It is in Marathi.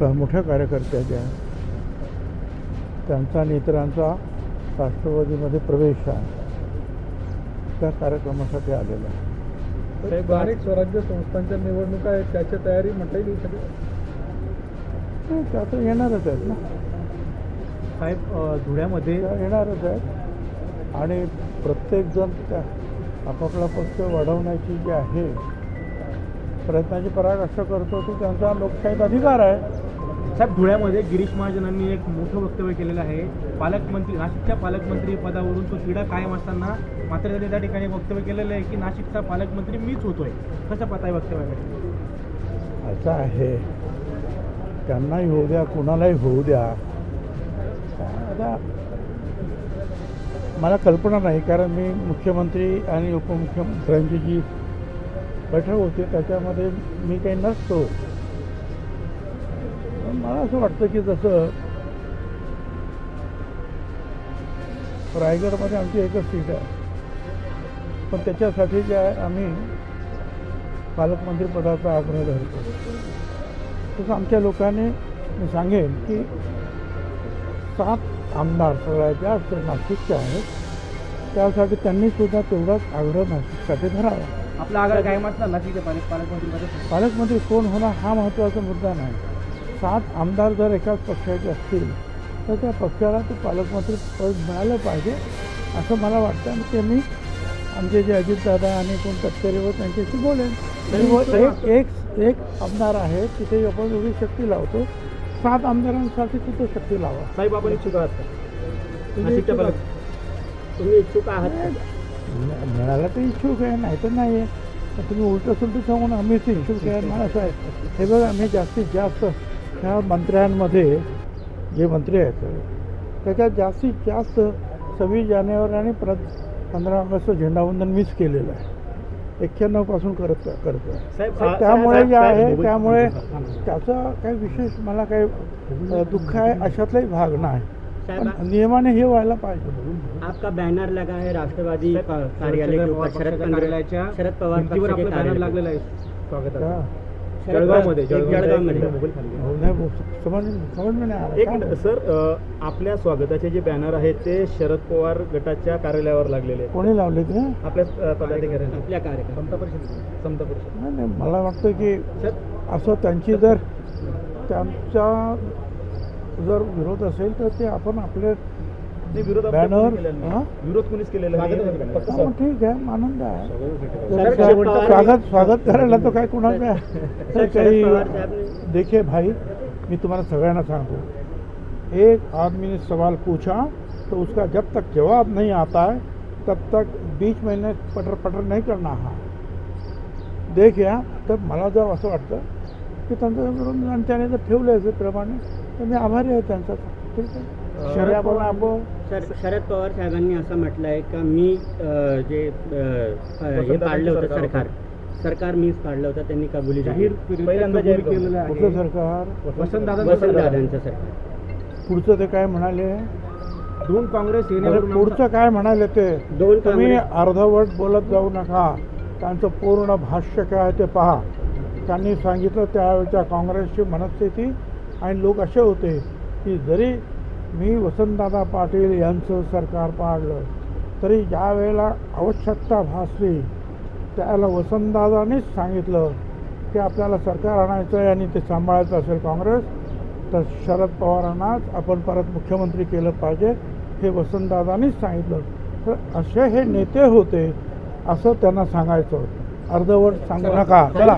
क- मोठ्या कार्यकर्त्याच्या. त्यांचा आणि इतरांचा राष्ट्रवादीमध्ये प्रवेश आहे. त्या कार्यक्रमासाठी आलेला आहे. स्थानिक स्वराज्य संस्थांच्या निवडणुका आहेत त्याची तयारी म्हणता येईल सगळी. त्या तर येणारच आहेत ना. साहेब धुळ्यामध्ये येणारच आहेत. आणि प्रत्येकजण त्या आपापला पक्ष वाढवण्याची जी आहे प्रयत्नाची पराकाष्ठा करतो तो त्यांचा लोकशाहीत अधिकार आहे. साहेब धुळ्यामध्ये गिरीश महाजनांनी एक मोठं वक्तव्य केलेलं आहे. पालकमंत्री नाशिकच्या पालकमंत्री पदावरून तो तिढा कायम असताना मात्र त्यांनी त्या ठिकाणी वक्तव्य केलेलं आहे की नाशिकचा पालकमंत्री मीच होतोय. कसं पाहताय वक्तव्याकडे असं आहे. त्यांनाही होऊ द्या कुणालाही होऊ द्या. आता मला कल्पना नाही कारण मी मुख्यमंत्री आणि उपमुख्यमंत्र्यांची जी बैठक होती त्याच्यामध्ये मी काही नसतो. पण मला असं वाटतं की जसं रायगडमध्ये आमची एकच सीट आहे. पण त्याच्यासाठी जे आहे आम्ही पालकमंत्रीपदाचा आग्रह धरतो. तसं आमच्या लोकांनी मी सांगेन की सात आमदार सगळ्यात जास्त नाशिकचे आहेत त्यासाठी त्यांनी सुद्धा तेवढाच आग्रह नाशिकसाठी धरावा. आपला आग्रह कायम असणार नाशिकच्या पालक पालकमंत्री पालकमंत्री कोण होणार हा महत्त्वाचा मुद्दा नाही. सात आमदार जर एकाच पक्षाचे असतील तर त्या पक्षाला ते पालकमंत्री पद मिळालं पाहिजे असं मला वाटतं. आणि ते मी आमचे जे अजितदादा आणि कोण तत्करीवर त्यांच्याशी बोलेन. एक एक एक आमदार आहे तिथे आपण एवढी शक्ती लावतो. सात आमदारांसाठी तिथे शक्ती लावा. साहेब आपण इच्छुक आहात? तुम्ही इच्छुक आहात. मिळाला तर इच्छुक आहे नाही तर नाही आहे. तर तुम्ही उलटं सुलटं सांगून आम्हीच इच्छुक आहे मला आहे. हे बघा आम्ही जास्तीत जास्त ह्या मंत्र्यांमध्ये जे मंत्री आहेत त्याच्यात जास्तीत जास्त सव्वीस जानेवारी आणि प्र पंधरा ऑगस्ट झेंडावंदन मीच केलेलं आहे. एक्क्याण्णवपासून करत करतो साहेब तर त्यामुळे जे आहे त्यामुळे त्याचा काही विशेष मला काही दुःख आहे अशातलाही भाग नाही. नियमाने हे व्हायला पाहिजे. आपका बैनर लगा है राष्ट्रवादी कार्यालय शरद कार्यालयाच्या शरद पवार लागलेलं आहे? शरद जळगावमध्ये एक जळगावमध्ये. हो. एक मिनिट सर आपल्या स्वागताचे जे बॅनर आहेत ते शरद पवार गटाच्या कार्यालयावर लागलेले कोणी लावले ते? आपल्या पदाधिकाऱ्यांनी. आपल्या कार्यक्रम समता परिषद. समता परिषद. नाही नाही मला वाटतं की सर. असं त्यांची जर त्यांचा जर विरोध असेल तर ते आपण आपले नाही, विरोध? विरोध कोणीच केलेला ठीक आहे आनंद आहे. स्वागत स्वागत करायला तर काय कोणाचं काही देखिए भाई मैं तुम्हारा सगळ्यांना सांगतो एक आदमी ने सवाल पूछा तो उसका जब तक जवाब नहीं आता है तब तक बीच में ने पटर पटर नहीं करना हा। देख या तर मला जर असं वाटतं की त्यांचा आणि त्याने जर ठेवलं असेल प्रमाणे तर मी आभारी आहे त्यांचा. ठीक आहे? शरद सर शरद पवार साहेबांनी असं म्हटलं आहे का मी जे हे पाडलं होतं सरकार सरकार. मीच पाडलं होतं त्यांनी कबुली. जाहीर पहिल्यांदा जाहीर केलेलं कुठलं आहे. सरकार. वसंतदादांचं वसंत सरकार. पुढचं ते काय म्हणाले? दोन काँग्रेस पुढचं काय म्हणाले ते? दोन तुम्ही अर्धवट बोलत जाऊ नका. त्यांचं पूर्ण भाष्य काय आहे ते पहा. त्यांनी सांगितलं त्यावेळच्या काँग्रेसची मनस्थिती आणि लोक असे होते की जरी मी वसंतदादा पाटील यांचं सरकार पाडलं. तरी ज्या वेळेला आवश्यकता भासली त्याला वसंतदादानेच सांगितलं की आपल्याला सरकार आणायचं आहे आणि ते सांभाळायचं असेल काँग्रेस तर शरद पवारांनाच आपण परत मुख्यमंत्री केलं पाहिजे हे वसंतदादानेच सांगितलं. तर असे हे नेते होते असं त्यांना सांगायचं अर्धवट सांगू नका. चला.